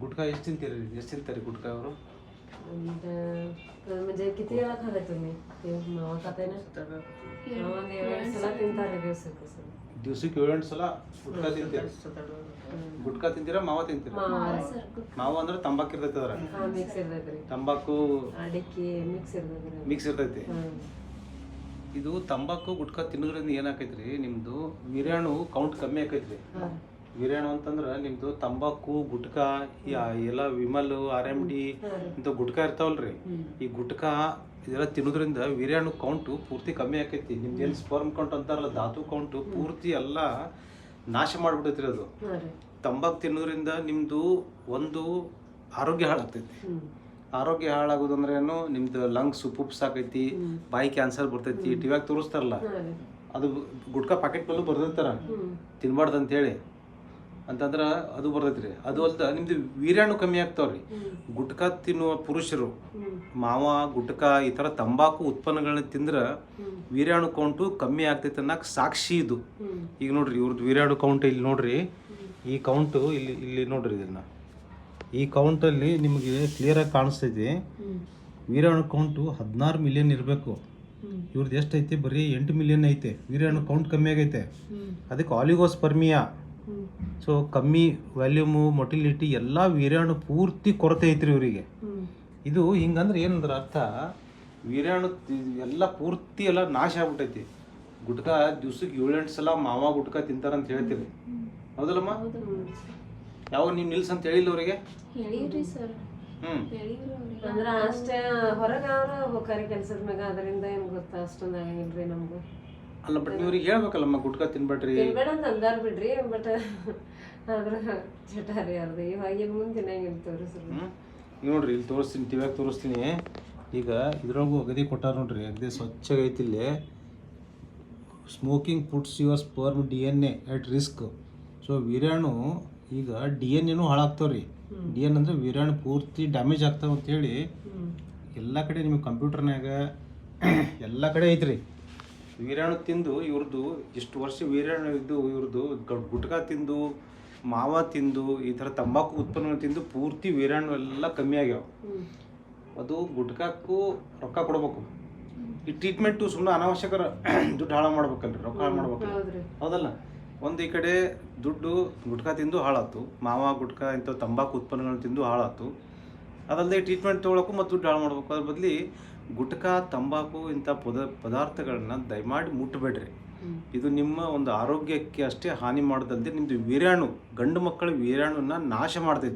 गुटखा ಎಷ್ಟು ತಿಂತೀರಿ ಎಷ್ಟು ತಿಂತಾರೆ ಗುಟ್ಕಾ ಅವರು आणि तर म्हणजे किती वेळा खाल्लाय तुम्ही ते मावा खाताय ना मावा वेळेसला तीन दिवसाचं सर ದಿವ್ಸಕ್ಕೆ ಏಳೆಂಟು ಸಲ ಗುಟ್ಕಾ ತಿಂತೀರಿ ಗುಟ್ಕಾ ತಿಂತೀರಾ ಮಾವ ತಿಂತೀರಾ ಮಾವ ಮಾವ ಅಂದ್ರೆ ತಂಬಾಕು ಇರ್ತೈತೆ ಅದ್ರ ಹಾ ಮಿಕ್ಸ್ ಇರ್ತೈತ್ರಿ ತಂಬಾಕು ಅಡಿಕೆ ಮಿಕ್ಸ್ ಇರ್ತೈತ್ರಿ ಮಿಕ್ಸ್ ಇರ್ತೈತಿ ಹ್ಮ್ ಇದು ತಂಬಾಕು ಗುಟ್ಕಾ ತಿನ್ನೋದ್ರಿಂದ ಏನಾಕೈತ್ರಿ ನಿಮ್ದು ವೀರ್ಯಾಣು ಕೌಂಟ್ ಕಮ್ಮಿ ಆಕೈತ್ರಿ ವೀರ್ಯಾಣು ಅಂತಂದ್ರೆ ನಿಮ್ದು ತಂಬಾಕು ಗುಟ್ಕಾ ಈ ಎಲ್ಲ ವಿಮಲ್ ಆರ್ ಎಂ ಡಿ ಇಂತ ಗುಟ್ಕಾ ಇರ್ತಾವಲ್ರಿ. ಈ ಗುಟ್ಕಾ ಇದೆಲ್ಲ ತಿನ್ನೋದ್ರಿಂದ ವೀರ್ಯಾಣು ಕೌಂಟು ಪೂರ್ತಿ ಕಮ್ಮಿ ಆಕೈತಿ. ನಿಮ್ದು ಏನು ಸ್ಪರ್ಮ್ ಕೌಂಟ್ ಅಂತಾರಲ್ಲ ಧಾತು ಕೌಂಟು ಪೂರ್ತಿ ಎಲ್ಲ ನಾಶ ಮಾಡ್ಬಿಟ್ಟೈತ್ರಿ ಅದು. ತಂಬಾಕು ತಿನ್ನೋದ್ರಿಂದ ನಿಮ್ಮದು ಒಂದು ಆರೋಗ್ಯ ಹಾಳಾಗ್ತೈತಿ. ಆರೋಗ್ಯ ಹಾಳಾಗೋದಂದ್ರೆ ಏನು ನಿಮ್ದು ಲಂಗ್ಸ್ ಆಕೈತಿ ಬಾಯಿ ಕ್ಯಾನ್ಸರ್ ಬರ್ತೈತಿ ಟಿವ್ಯಾಗ ತೋರಿಸ್ತಾರಲ್ಲ. ಅದು ಗುಟ್ಕಾ ಪ್ಯಾಕೆಟ್ ಮೇಲೂ ಬರ್ದಿರ್ತಾರ. ತಿನ್ಬಾರ್ದು ಅಂತೇಳಿ ಅಂತಂದ್ರೆ ಅದು ಬರ್ತೈತ್ರಿ. ಅದು ಅಲ್ದ ನಿಮ್ದು ವೀರ್ಯಾಣು ಕಮ್ಮಿ ಆಗ್ತಾವ್ರಿ. ಗುಟ್ಕಾ ತಿನ್ನುವ ಪುರುಷರು ಮಾವ ಗುಟ್ಕಾ ಈ ಥರ ತಂಬಾಕು ಉತ್ಪನ್ನಗಳನ್ನ ತಿಂದ್ರೆ ವೀರ್ಯಾಣು ಕೌಂಟು ಕಮ್ಮಿ ಆಗ್ತೈತೆ ಅನ್ನೋಕೆ ಸಾಕ್ಷಿ ಇದು. ಈಗ ನೋಡ್ರಿ ಇವ್ರದ್ದು ವೀರ್ಯಾಣು ಕೌಂಟ್ ಇಲ್ಲಿ ನೋಡ್ರಿ. ಈ ಕೌಂಟು ಇಲ್ಲಿ ಇಲ್ಲಿ ನೋಡ್ರಿ ಇದನ್ನ. ಈ ಕೌಂಟಲ್ಲಿ ನಿಮಗೆ ಕ್ಲಿಯರಾಗಿ ಕಾಣಿಸ್ತೈತಿ. ವೀರಾಣು ವೀರ್ಯಾಣು ಕೌಂಟು ಹದಿನಾರು ಮಿಲಿಯನ್ ಇರಬೇಕು. ಇವ್ರದ್ದು ಎಷ್ಟೈತಿ? ಬರೀ ಎಂಟು ಮಿಲಿಯನ್ ಐತೆ. ವೀರ್ಯಾಣು ಕೌಂಟ್ ಕಮ್ಮಿ ಆಗೈತೆ. ಅದಕ್ಕೆ ಆಲಿಗೋಸ್ಪರ್ಮಿಯಾ ಹ್ಮ್ ಸೊ ಕಮ್ಮಿ ವ್ಯಾಲ್ಯೂಮು ಮೊಟಿಲಿಟಿ ಎಲ್ಲ ವೀರ್ಯಾಣು ಪೂರ್ತಿ ಕೊರತೆ ಐತ್ರಿ ಇವರಿಗೆ. ಇದು ಹಿಂಗಂದ್ರೆ ಏನಂದ್ರೆ ಅರ್ಥ ವೀರ್ಯಾಣು ತಿ- ಎಲ್ಲ ಪೂರ್ತಿ ಎಲ್ಲ ನಾಶ ಆಗ್ಬಿಟ್ಟೈತಿ. ಗುಟ್ಕ ದಿವ್ಸಕ್ಕೆ ಏಳೆಂಟು ಸಲ ಮಾವ ಗುಟ್ಕ ತಿಂತಾರಂತ ಹೇಳ್ತೀರಿ. ಹೌದಲ್ಲಮ್ಮ? ಯಾವ ನೀವು ನಿಲ್ಸ್ ಅಂತ ಹೇಳಿಲ್ಲ ಅವರಿಗೆ? ಅಂದ್ರ ಅಷ್ಟೇ ಹೊರಗೆ ಅವ್ರ ಹೋಗಾರಿ ಕೆಲ್ಸದ ಮ್ಯಾಗ ಅದರಿಂದ ಏನ್ ಗೊತ್ತ ಅಷ್ಟೊಂದ್ ಆಗಂಗಿಲ್ರಿ ನಮ್ಗ. ಅಲ್ಲ ಬಟ್ ನೀವ್ರಿಗೆ ಹೇಳ್ಬೇಕಲ್ಲಮ್ಮ ಗುಟ್ಕಾ ತಿನ್ಬೇಡ್ರಿ. ತಿನ್ಬೇಡ ಅಂತ ಅಂದಾರ ಬಿಡ್ರಿ ಬಟ್ ಅದ್ರ ಚಟ ರೀ ಅವ್ರದ್ದು ಇವಾಗ ಮುಂದೆ ತಿನ್ನಂಗಿಲ್ಲ ತೋರಿಸ್ರಿ? ನೋಡ್ರಿ ಇಲ್ಲಿ ತೋರಿಸ್ತೀನಿ ಟಿವ್ಯಾಗ ತೋರಿಸ್ತೀನಿ. ಈಗ ಇದ್ರೊಳಗೂ ಅಗದಿ ಕೊಟ್ಟಾರ ನೋಡ್ರಿ ಅಗದಿ ಸ್ವಚ್ಛ ಐತಿ ಇಲ್ಲಿ. Smoking puts your sperm D N A at risk so ವೀರ್ಯಾಣು ಈಗ ಡಿ ಎನ್ ಎನೂ ಹಾಳಾಗ್ತಾವ್ರಿ. ಡಿ ಎನ್ ಅಂದ್ರೆ ವೀರ್ಯಾಣು ಪೂರ್ತಿ ಡ್ಯಾಮೇಜ್ ಆಗ್ತಾವ ಅಂತೇಳಿ. ಹೇಳಿ ಎಲ್ಲ ಕಡೆ ನಿಮಗೆ ಕಂಪ್ಯೂಟರ್ನಾಗ ಎಲ್ಲ ಕಡೆ ಐತ್ರಿ. ವೀರ್ಯಾಣು ತಿಂದು ಇವ್ರದ್ದು ಇಷ್ಟು ವರ್ಷ ವೀರಾಣು ಇದ್ದು ಇವ್ರದ್ದು ಗುಟ್ಕ ತಿಂದು ಮಾವ ತಿಂದು ಈ ಥರ ತಂಬಾಕು ಉತ್ಪನ್ನ ತಿಂದು ಪೂರ್ತಿ ವೀರಾಣು ಎಲ್ಲ ಕಮ್ಮಿ ಆಗ್ಯಾವ. ಅದು ಗುಟ್ಕಾಕ್ಕೂ ರೊಕ್ಕ ಕೊಡ್ಬೇಕು. ಈ ಟ್ರೀಟ್ಮೆಂಟು ಸುಮ್ಮನೆ ಅನಾವಶ್ಯಕ ದುಡ್ಡು ಹಾಳು ಮಾಡ್ಬೇಕಲ್ರಿ ರೊಕ್ಕ ಹಾಳು ಮಾಡ್ಬೇಕು ಹೌದಲ್ಲ? ಒಂದು ಈ ಕಡೆ ದುಡ್ಡು ಗುಟ್ಕಾ ತಿಂದು ಹಾಳಾತು ಮಾವ ಗುಟ್ಕಾ ಇಂಥ ತಂಬಾಕು ಉತ್ಪನ್ನಗಳನ್ನ ತಿಂದು ಹಾಳಾತು. ಅದಲ್ಲದೆ ಟ್ರೀಟ್ಮೆಂಟ್ ತೊಗೊಳಕ್ಕೂ ಮತ್ತು ಹಾಳು ಮಾಡ್ಬೇಕು. ಅದ್ರ ಬದಲಿ ಗುಟ್ಕಾ ತಂಬಾಕು ಇಂಥ ಪದ ಪದಾರ್ಥಗಳನ್ನ ದಯಮಾಡಿ ಮುಟ್ಟಬೇಡ್ರಿ ಇದು ನಿಮ್ಮ ಒಂದು ಆರೋಗ್ಯಕ್ಕೆ ಅಷ್ಟೇ ಹಾನಿ ಮಾಡೋದಲ್ಲದೆ ನಿಮ್ಮದು ವೀರ್ಯಾಣು ಗಂಡು ಮಕ್ಕಳ ವೀರ್ಯಾಣುನ ನಾಶ ಮಾಡ್ತೈತಿ.